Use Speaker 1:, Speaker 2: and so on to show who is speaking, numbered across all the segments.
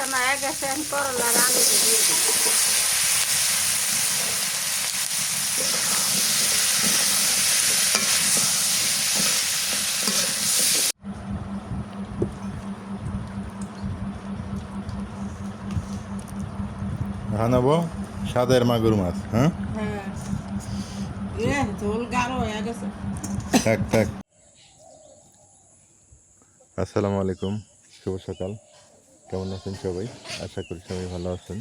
Speaker 1: কষানো হয়ে গেছে আমি করলার আলুটা দিয়ে দিই
Speaker 2: আনাবো সাদের মাগুর মাছ হ্যাঁ?
Speaker 1: হ্যাঁ।
Speaker 2: থাক থাক। আসসালামু আলাইকুম। শুভ সকাল। কেমন আছেন সবাই? আশা করি সবাই ভালো আছেন।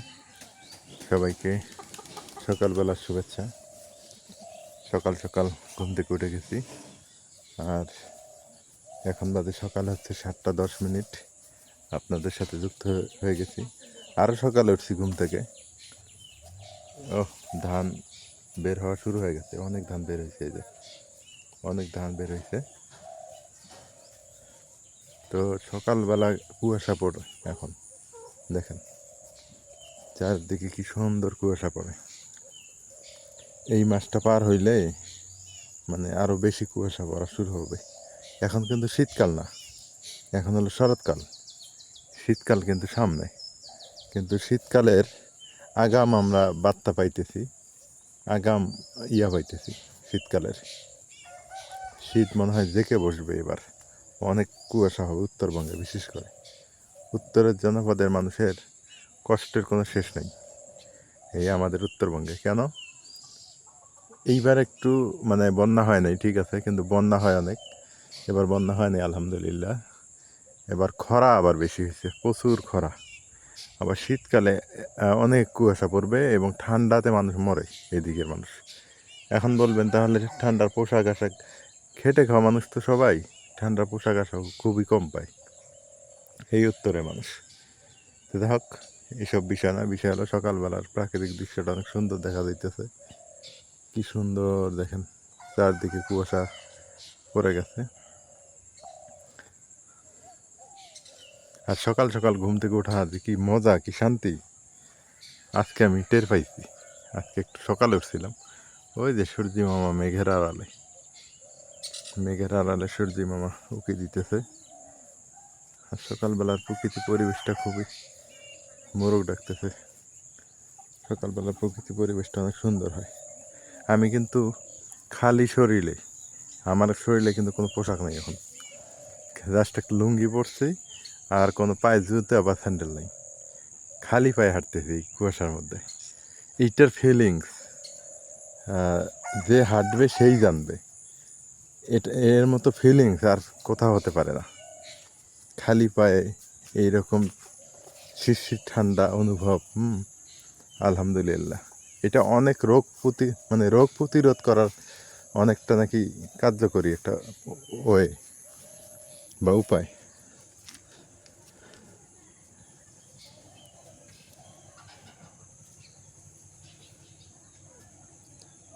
Speaker 2: সবাইকে সকালবেলার শুভেচ্ছা। সকাল সকাল ঘুম থেকে উঠে গেছি। আর এখন বাদে সকাল হচ্ছে সাতটা দশ মিনিট। আপনাদের সাথে যুক্ত হয়ে- গেছি। আরও সকালে উঠছি ঘুম থেকে। ও ধান বের হওয়া শুরু হয়ে গেছে। অনেক ধান বের হয়েছে এই যে। অনেক ধান বের হয়েছে। তো সকালবেলা কুয়াশা পড়ে এখন, দেখেন। চারদিকে কি সুন্দর কুয়াশা পড়ে। এই মাসটা পার হইলে মানে আরও বেশি কুয়াশা পড়া শুরু হবে। এখন কিন্তু শীতকাল না, এখন হলো শরৎকাল। শীতকাল কিন্তু সামনে, কিন্তু শীতকালের আগাম আমরা বার্তা পাইতেছি, আগাম ইয়া পাইতেছি শীতকালের। শীত মনে হয় জেকে বসবে এবার। অনেক কুয়াশা হবে উত্তরবঙ্গে, বিশেষ করে। উত্তরের জনপদের মানুষের কষ্টের কোনো শেষ নেই। এই আমাদের উত্তরবঙ্গে। কেন? এইবার একটু মানে বন্যা হয় নাই, ঠিক আছে, কিন্তু বন্যা হয় অনেক। এবার বন্যা হয় নাই, আলহামদুলিল্লাহ। এবার খরা আবার বেশি হয়েছে, প্রচুর খরা। আবার শীতকালে অনেক কুয়াশা পড়বে এবং ঠান্ডাতে মানুষ মরে, এদিকের মানুষ। এখন বলবেন তাহলে ঠান্ডার পোশাক আশাক, খেটে খাওয়া মানুষ তো সবাই। ঠান্ডার পোশাক আশাক খুবই কম পায় এই উত্তরে মানুষ। তো হোক এইসব বিষয় না, বিষয় হলো সকালবেলার প্রাকৃতিক দৃশ্যটা অনেক সুন্দর দেখা যাইতেছে। কি সুন্দর দেখেন, চারদিকে কুয়াশা পড়ে গেছে। আর সকাল সকাল ঘুম থেকে ওঠা যে কি মজা, কি শান্তি। আজকে আমি টের পাইছি। আজকে একটু সকালে উঠছিলাম। ওই যে সূর্যি মামা মেঘের আড়ালে। মেঘের আড়ালে সূর্যি মামা উকি দিতেছে। আর সকালবেলার প্রকৃতি পরিবেশটা খুবই মোরগ ডাকতেছে। সকালবেলার প্রকৃতি পরিবেশটা অনেক সুন্দর হয়। আমি কিন্তু খালি শরীরে, আমার শরীরে কিন্তু কোনো পোশাক নেই এখন। জাস্ট একটা লুঙ্গি পরছি আর কোনো পায়ে জুতে আবার স্যান্ডেল নেই। খালি পায়ে হাঁটতেছি কুয়াশার মধ্যে। এইটার ফিলিংস যে হাঁটবে সেই জানবে। এটা, এর মতো ফিলিংস আর কোথাও হতে পারে না। খালি পায়ে এইরকম শিশির ঠান্ডা অনুভব, হুম, আলহামদুলিল্লাহ। এটা অনেক রোগ প্রতি মানে রোগ প্রতিরোধ করার অনেকটা নাকি কার্যকরী একটা ওয়ে বা উপায়।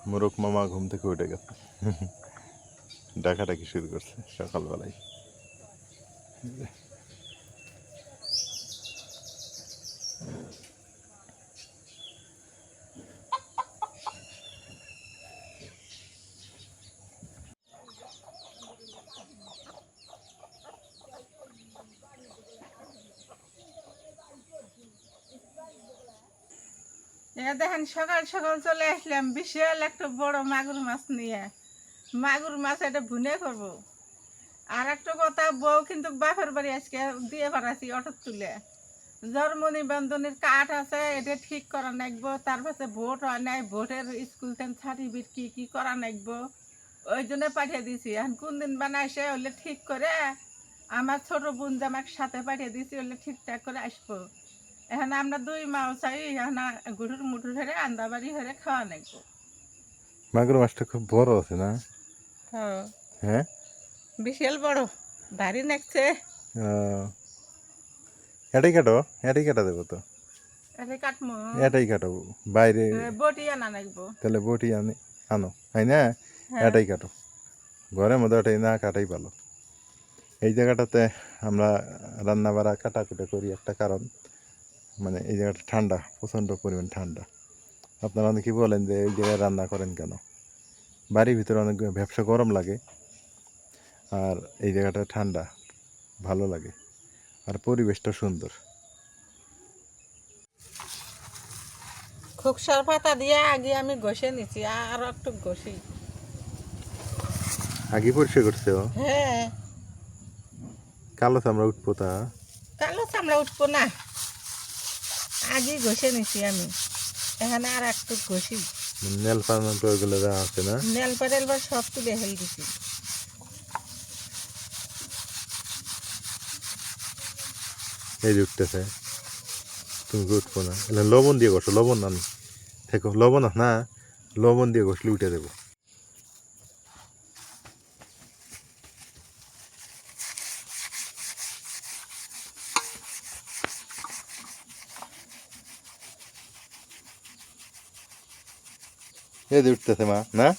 Speaker 2: মোরক মামা ঘুম থেকে উঠে গেছে। ডাকাডাকি শুরু করছে সকালবেলায়।
Speaker 1: দেখেন সকাল সকাল চলে আসলাম, বিশাল একটা বড় মাগুর মাছ নিয়ে। মাগুর মাছ এটা ভুনে করব আর একটা কথা, বউ কিন্তু বাপের বাড়ি আজকে দিয়ে বেড়াচ্ছি অটো তুলে। জন্মনি বন্ধনের কাঠ আছে, এটা ঠিক করা নাকবো পাশে ভোট হয় নাই, ভোটের স্কুল সার্টিফিকেট কি কি করা নাকবো ওই জন্য পাঠিয়ে দিছি। এখন কোন দিন বানাইছে ওলে ঠিক করে আমার ছোট বোন জামাক সাথে পাঠিয়ে দিছি ওলে ঠিকঠাক করে আসব। এখন আমরা দুই মাও চাই, এখন গুড়ুর মুঠুর হেরে আন্দা বাড়ি হেরে খাওয়া নাকবো
Speaker 2: মাগুর মাছটা খুব বড় আছে না? হ্যাঁ।
Speaker 1: বিশাল বড় ভারী নাকছে।
Speaker 2: এটাই কাটো এটাই কাটা দেবো তো? এটাই কাটো বাইরে
Speaker 1: বটি আনা নাকবো
Speaker 2: তাহলে বটি আনি আনো হয় না?
Speaker 1: হ্যাঁ।
Speaker 2: এটাই কাটো। ঘরের মধ্যে এটাই না কাটাই ভালো। এই জায়গাটাতে আমরা রান্না বাড়া কাটাকুটা করি একটা কারণ। মানে এই জায়গাটা ঠান্ডা প্রচণ্ড পরিমাণ ঠান্ডা। আপনারা অনেকে বলেন যে এই জায়গায় রান্না করেন কেন? বাড়ির ভিতরে অনেক ব্যবসা গরম লাগে আর এই জায়গাটা ঠান্ডা ভালো লাগে আর পরিবেশটা সুন্দর।
Speaker 1: খোকসার পাতা দিয়ে আগে আমি ঘষে নিছি আর একটু ঘষি।
Speaker 2: আগে পরিষে করছে
Speaker 1: হ্যাঁ।
Speaker 2: কালো চামড়া উঠবো তা?
Speaker 1: কালো চামড়া উঠবো না। আগে ঘষে নিছি আমি এখানে আর একটু ঘষি।
Speaker 2: নেল পালন ওইগুলো দেওয়া আছে না?
Speaker 1: নেল পাটেল বা সব তুলে হেল দিছি
Speaker 2: এই উঠতেছে। তুমি উঠবো না? লবণ দিয়ে ঘষো লবণ না দেখো লবণ না লবণ দিয়ে ঘষলে উঠে দেবো। যে উঠতেছে মা না?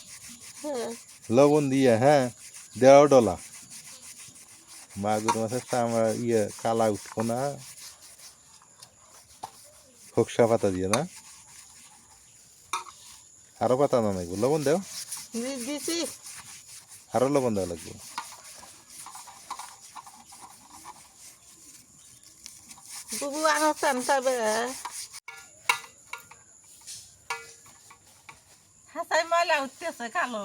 Speaker 1: হ্যাঁ।
Speaker 2: লবণ দিয়ে হ্যাঁ? দেওয়া ডলা। মাগুর মাছের চামড়া ইয়ে কালা উঠবো না। খোকসা পাতা দিয়ে না? আরও পাতা না লাগবে। লবণ দেও। আরও লবণ দেওয়া লাগবে।
Speaker 1: বুবু আনো চান উঠতেছে কালো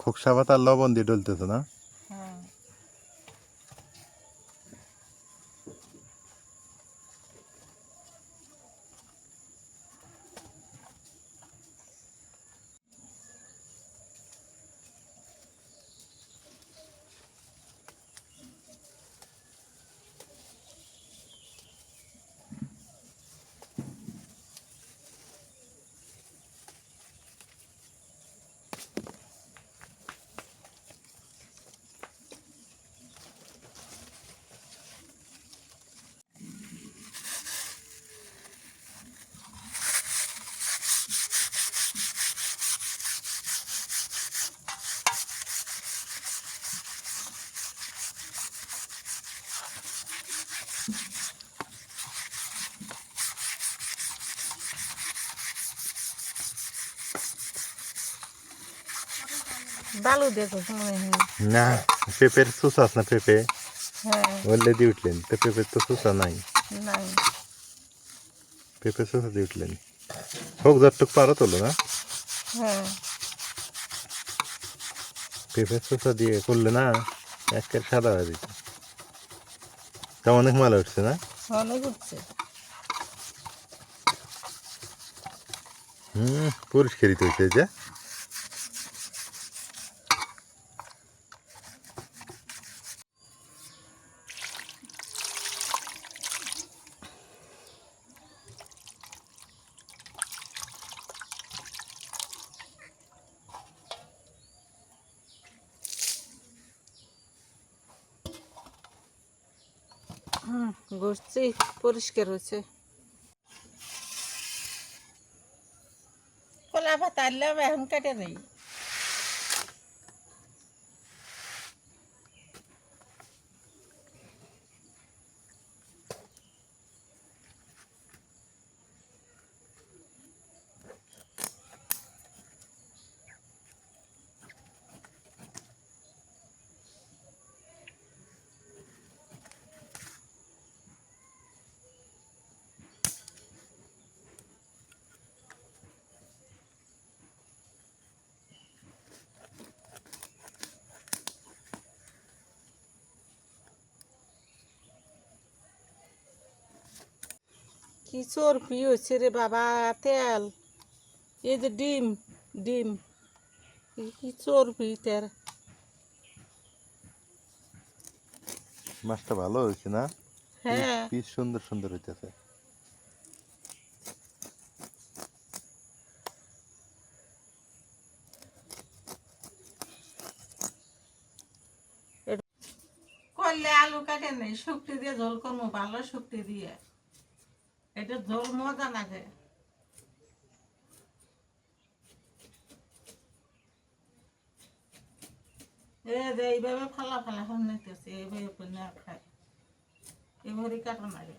Speaker 2: খোকসা পাতার লবণ দিয়ে ডলতেছে না
Speaker 1: হ্যাঁ বালু দেখো
Speaker 2: না পেঁপের চুষা আছে না পেঁপে?
Speaker 1: হ্যাঁ।
Speaker 2: ওইলে দিয়ে উঠলেন তো পেঁপের তো চুষা নাই। পেঁপে চুষা দিয়ে উঠলেন। হোক যতটুক পারো তোলো না?
Speaker 1: হ্যাঁ।
Speaker 2: পেঁপের চুষা দিয়ে করলে না একের সাদা হয়ে দিত তা অনেক মালা উঠছে না?
Speaker 1: অনেক উঠছে।
Speaker 2: হুম পরিষ্কারই তো হয়েছে যে
Speaker 1: হুম ঘুরছি পরিষ্কার হয়েছে। কলা পাতা আনলাম এখন কেটে নেই কি চর্বি হয়েছে রে বাবা তেল। এই যে ডিম ডিম। কি চর্বি তেল।
Speaker 2: মাছটা ভালো হয়েছে না?
Speaker 1: হ্যাঁ।
Speaker 2: পিস সুন্দর সুন্দর হইতেছে।
Speaker 1: করলে আলু কাটে নেই শুক্তি দিয়ে ঝোল করব ভালো শুক্তি দিয়ে। এটা ঝোল মজা লাগে। এইভাবে ফালা ফালা হন নিতেছে এইভাবে না খায়। এইভাবে কাটা লাগে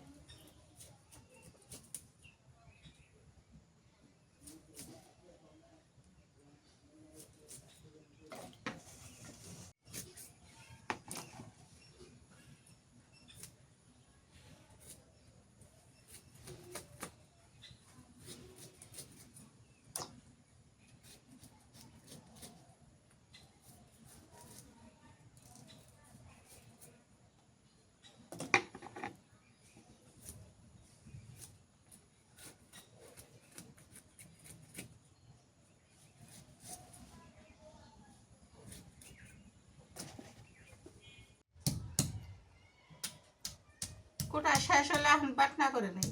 Speaker 1: কোটা শেষ হলে এখন বাটনা করে নেই।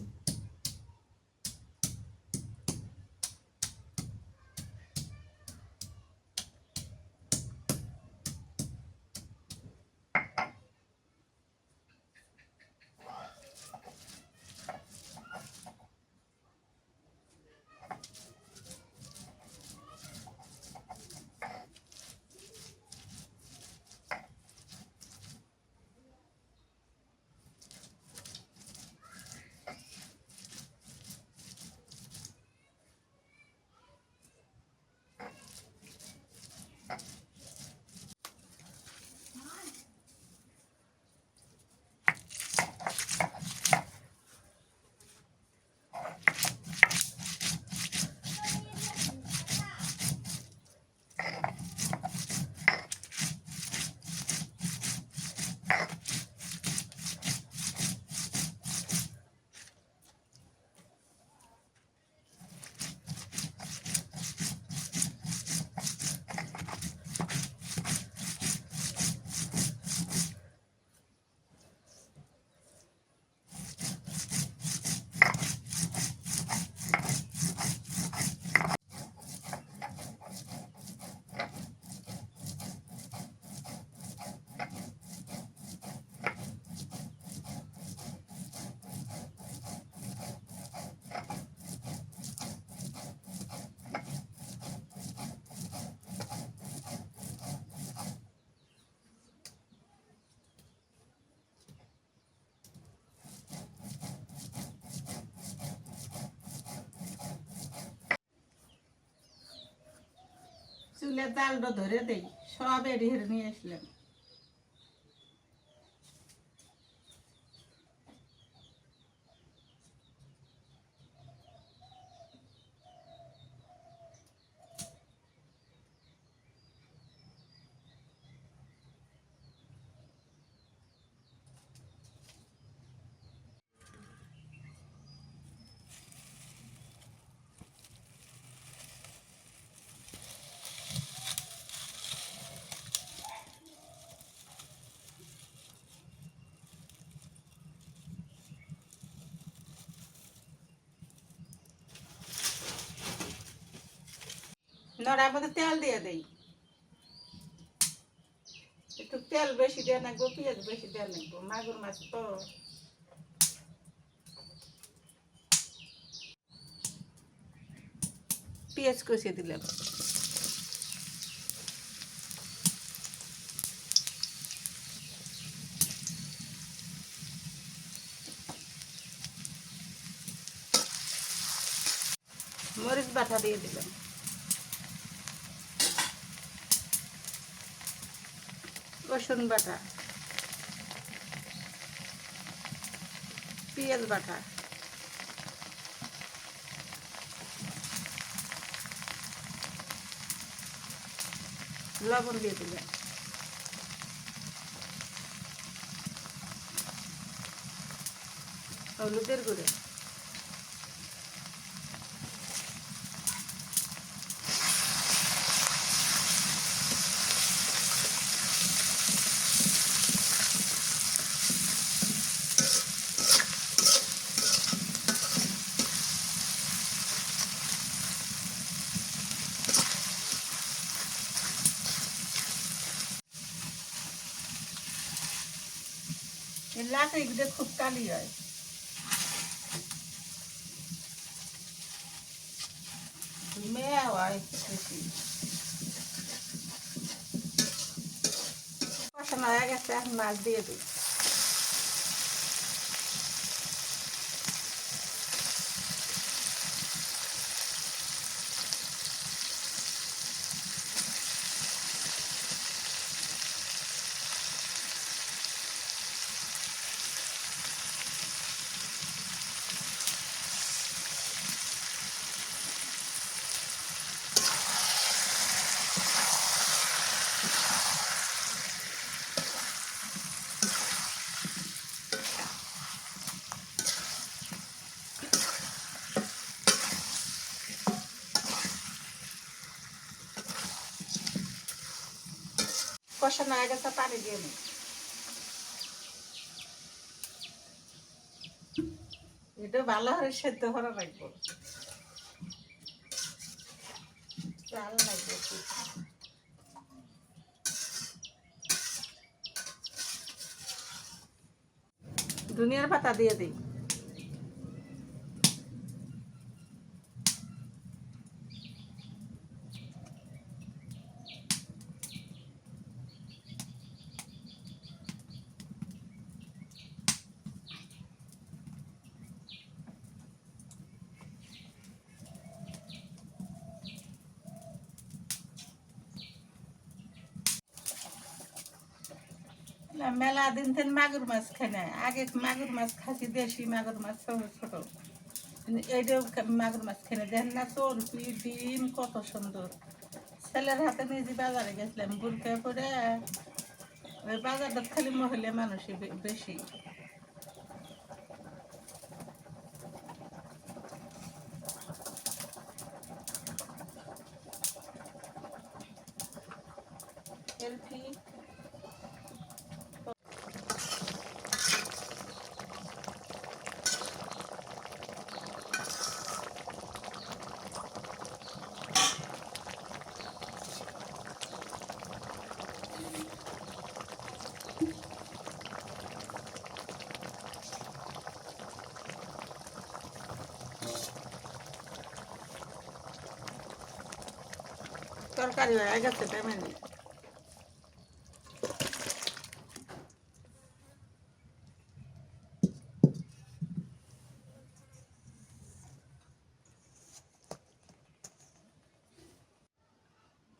Speaker 1: চুলের জালটা ধরে দেই সব হেরে নিয়ে আসলাম। নড়ার মধ্যে তেল দিয়ে দেই। একটু তেল বেশি দেওয়া লাগবো, পেঁয়াজ বেশি দেওয়া লাগবো, মাগুর মাছ তো। পেঁয়াজ কষিয়ে দিলাম। মরিচ বাটা দিয়ে দিলাম। রসুন বাটা পেঁয়াজ বাটা লবণ দিয়ে দিলাম হলুদের গুঁড়ো। এই লাকড়ি খুব কালি হয়। মেয়ে হয় বেশি। কষানো হয়ে গেছে মাছ দিয়ে দিই কষানো হয়ে গেছে পানি দিয়ে দিই এটা ভালো করে সেদ্ধ করা লাগবে। চাল লাগবে। ধনিয়ার পাতা দিয়ে দিই না, মেলা দিন থেকে মাগুর মাছ খাই না আগে মাগুর মাছ খাসি দেশি মাগুর মাছ, ছোট ছোট। কিন্তু এইটাও মাগুর মাছ না দেখেন না, চর্বি, ডিম, কত সুন্দর। ছেলের হাতে নিজে বাজারে গেছিলাম বুড়কে পরে, ওই বাজারটা খালি মহিলা মানুষই বেশি।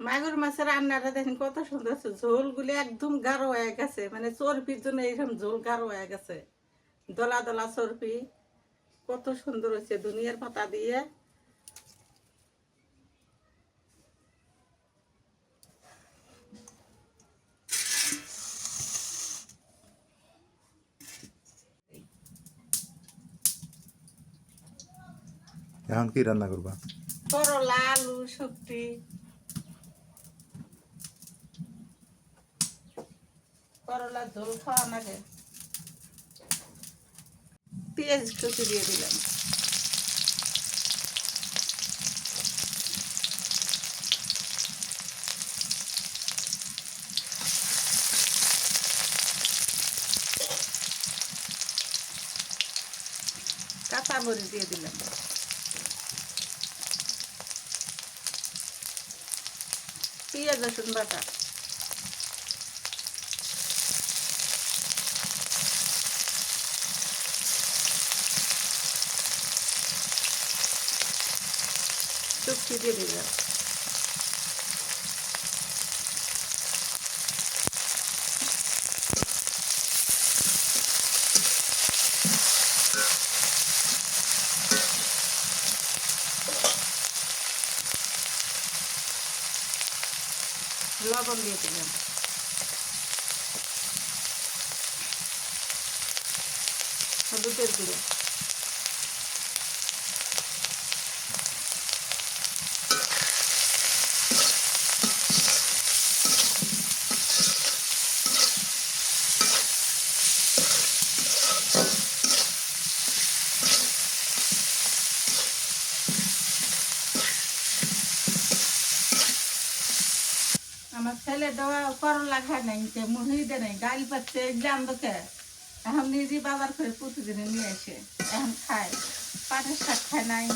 Speaker 1: মাগুর মাছের রান্নাটা দেখেন কত সুন্দর আছে ঝোলগুলি একদম গাঢ় হয়ে গেছে। মানে চর্বির জন্য এইরকম ঝোল গাঢ় হয়ে গেছে। দলা দলা চর্বি। কত সুন্দর হয়েছে দুনিয়ার পাতা দিয়ে।
Speaker 2: এখন কি রান্না করবা?
Speaker 1: করলা, আলু শুক্তি করলা ঝোল কুচি দিয়ে দিলাম। কাঁচা মরিচ দিয়ে দিলাম পেঁয়াজ রসুন বাটা। শুক্তি দিয়ে দিলাম লবণ দিয়ে দিলাম হলুদের গুঁড়ো আমার ছেলে দেওয়া করলা খায় নাই যে মুহি দে নাই ডাল পাচ্ছে জান দোকে এখন নিজে বাজার করে প্রতিদিনে নিয়ে আসে এখন খায় পাটের শাক খায় নাই।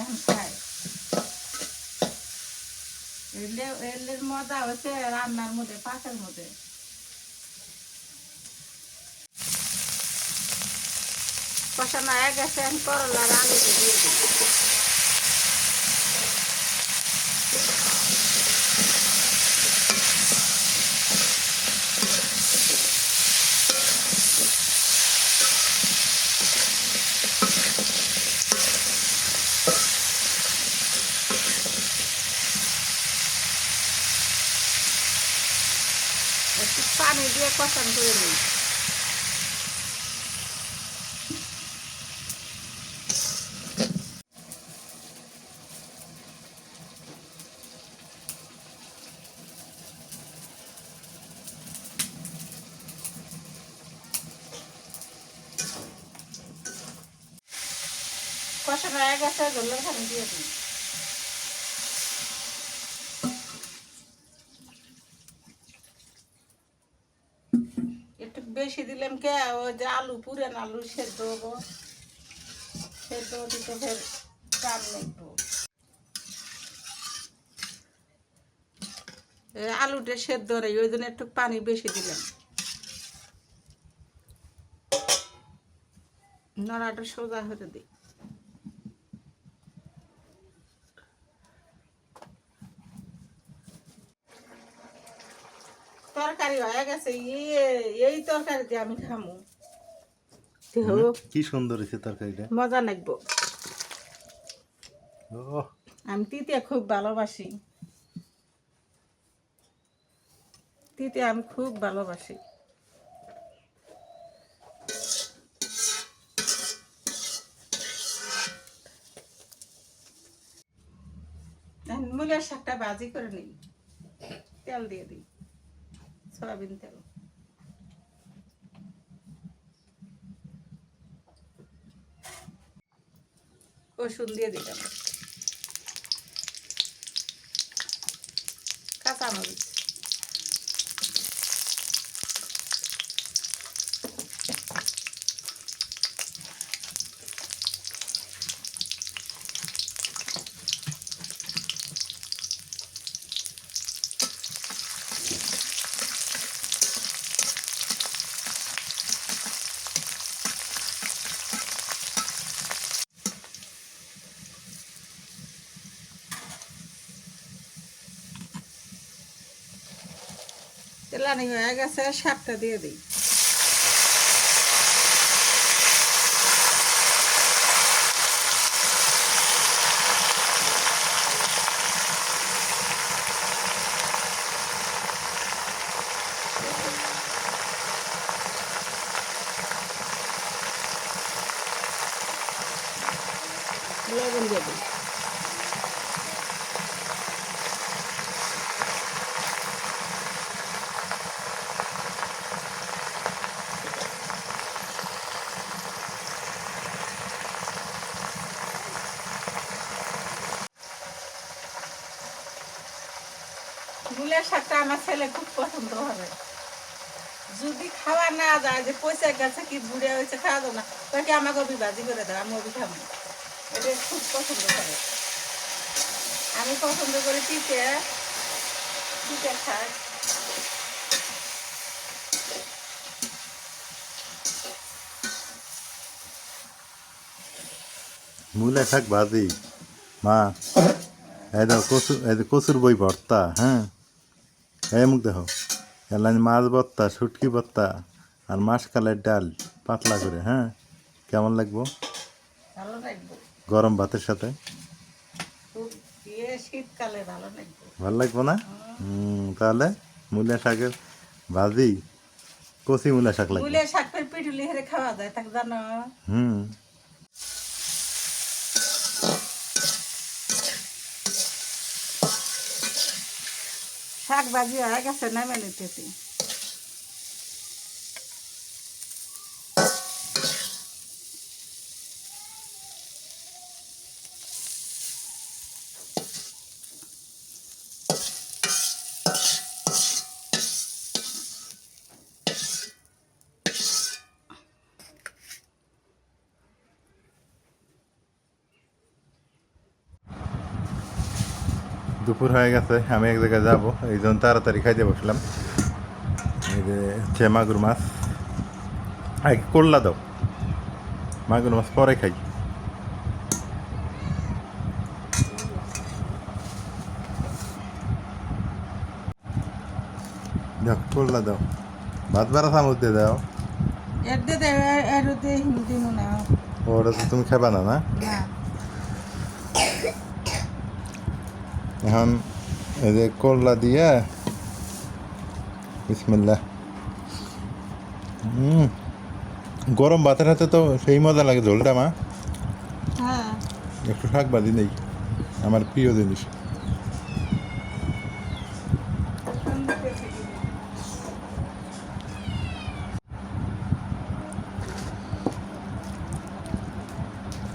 Speaker 1: এখন খায় এলে, এলের মজা হচ্ছে রান্নার মধ্যে পাকের মধ্যে। কষানো হয়ে গেছে এখন করলার আলুতে দিয়ে দিই একটু পানি দিয়ে কষান করে নিই কষানো হয়ে গেছে ঝোলের খানি দিয়ে দিই একটু বেশি দিলাম কে? ওই যে আলু পুরান আলু সেদ্ধ হব। সেদ্ধ দিতে ফের চাল লাগবো আলুটা সেদ্ধ রে ওই জন্য একটু পানি বেশি দিলাম। নড়াটা সোজা হতে দিই তরকারি হয়ে গেছে এই- এই তরকারি দিয়ে আমি খামু
Speaker 2: কি সুন্দর হয়েছে তরকারিটা
Speaker 1: মজা লাগবো আমি তিতে খুব ভালোবাসি তিতে আমি খুব ভালোবাসি মূলের শাকটা বাজি করে নিই তেল দিয়ে দিই সয়াবিন তেল। রসুন দিয়ে দিলাম। কাঁচামরিচ। তেলানি হয়ে গেছে শাকটা দিয়ে দিই লবণ দিয়ে দিই গুলের শাকটা আমার ছেলে খুব পছন্দ হবে। যদি খাওয়া না যায়, যে পয়সা গেছে কি বুড়ে হয়েছে, খাওয়া যাবে না, তাকে আমাকে অভি ভাজি করে দাও, আমি অভি খাব এটা খুব পছন্দ করে। আমি পছন্দ করি পিঠে পিঠে খাই।
Speaker 2: মূলা শাক ভাজি। মা, এই দেখো কচু এই কচুর বই ভর্তা হ্যাঁ? এই মুখ দেখো। এলানি মাছ ভর্তা শুটকি ভর্তা আর মাসকালের ডাল পাতলা করে হ্যাঁ? কেমন লাগবো? গরম ভাতের সাথে?
Speaker 1: ভালো লাগবো।
Speaker 2: না? তাহলে মূলা শাকের ভাজি কচি মূলা শাক লাগবে।
Speaker 1: শাক পিঠুলি হেরে খাওয়া যায় তাকে জানো?
Speaker 2: হুম।
Speaker 1: শাক ভাজি হয়ে গেছে নামে নিতেছি।
Speaker 2: দুপুর হয়ে গেছে আমি এক জায়গায় যাব। এই জন্য তাড়াতাড়ি খাইতে বসলাম। এই যে হচ্ছে মাগুর মাছ। আগে করলা দাও। মাগুর মাছ পরে খাই। দাও করলা দাও। ভাত বাড়া চামচ দিয়ে দাও। ওটা তো তুমি খাবা না? না
Speaker 1: না
Speaker 2: এখন এই যে করলা দিয়ে বিসমিল্লা হুম গরম ভাতের হাতে তো সেই মজা লাগে ঝোলটা মা।
Speaker 1: হ্যাঁ।
Speaker 2: একটু শাক বাদি নেই আমার প্রিয় জিনিস।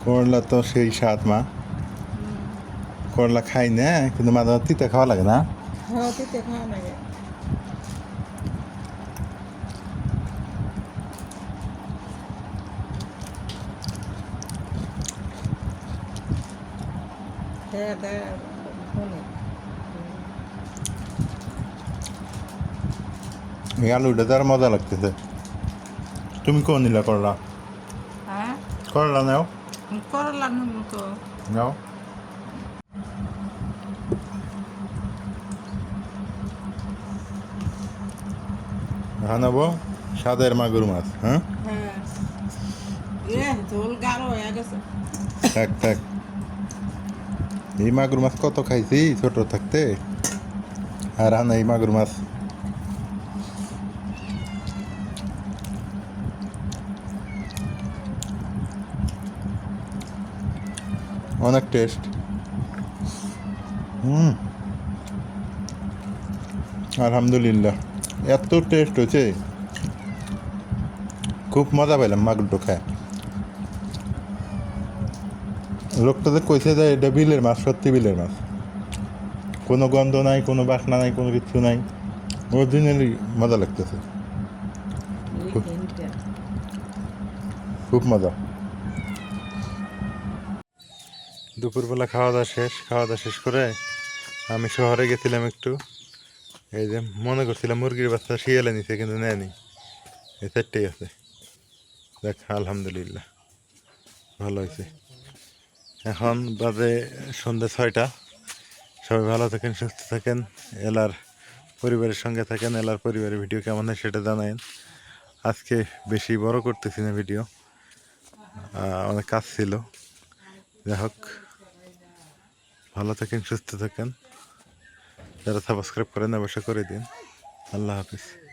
Speaker 2: করলা তো সেই স্বাদ মা। করলা খাই না কিন্তু মাঝে মাঝে তিতে খাওয়া লাগে না।
Speaker 1: হ্যাঁ দিতে খাওয়া লাগে। হ্যাঁ শুনে।
Speaker 2: এই আলুটা তার মজা লাগতেছে। তুমি কোন নিলা করলা
Speaker 1: হ্যাঁ?
Speaker 2: করলা নাও।
Speaker 1: করলাম তো
Speaker 2: নাও। বানাবো সাদের মাগুর মাছ হ্যাঁ?
Speaker 1: হ্যাঁ।
Speaker 2: থাক থাক। এই মাগুর মাছ কত খাইছি ছোট থাকতে? আর হানা এই মাগুর মাছ। অনেক টেস্ট। হুম। আলহামদুলিল্লাহ। এত টেস্ট হয়েছে খুব মজা পেলাম মাগুরটো খায়। লোকটা যে কইছে যে এটা বিলের মাছ সত্যি বিলের মাছ। কোনো গন্ধ নাই কোনো বাসনা নাই কোনো কিছু নাই। অরিজিনালি মজা লাগতেছে। খুব মজা। দুপুরবেলা খাওয়া দাওয়া শেষ খাওয়া দাওয়া শেষ করে আমি শহরে গেছিলাম একটু। এই যে মনে করছিলাম মুরগির বাচ্চা শিয়ালে নিছে, কিন্তু নেয়নি। এই চারটেই আছে। দেখ, আলহামদুলিল্লাহ, ভালো হয়েছে। এখন বাজে সন্ধ্যা ছয়টা। সবাই ভালো থাকেন, সুস্থ থাকেন। এলার পরিবারের সঙ্গে থাকেন, এলার পরিবারের ভিডিও কেমন হয় সেটা জানায়েন। আজকে বেশি বড় করতেছি না ভিডিও। অনেক কাজ ছিল। যাই হোক, ভালো থাকেন, সুস্থ থাকেন। যারা সাবস্ক্রাইব করেন অবশ্যই করে দিন। আল্লাহ হাফিজ।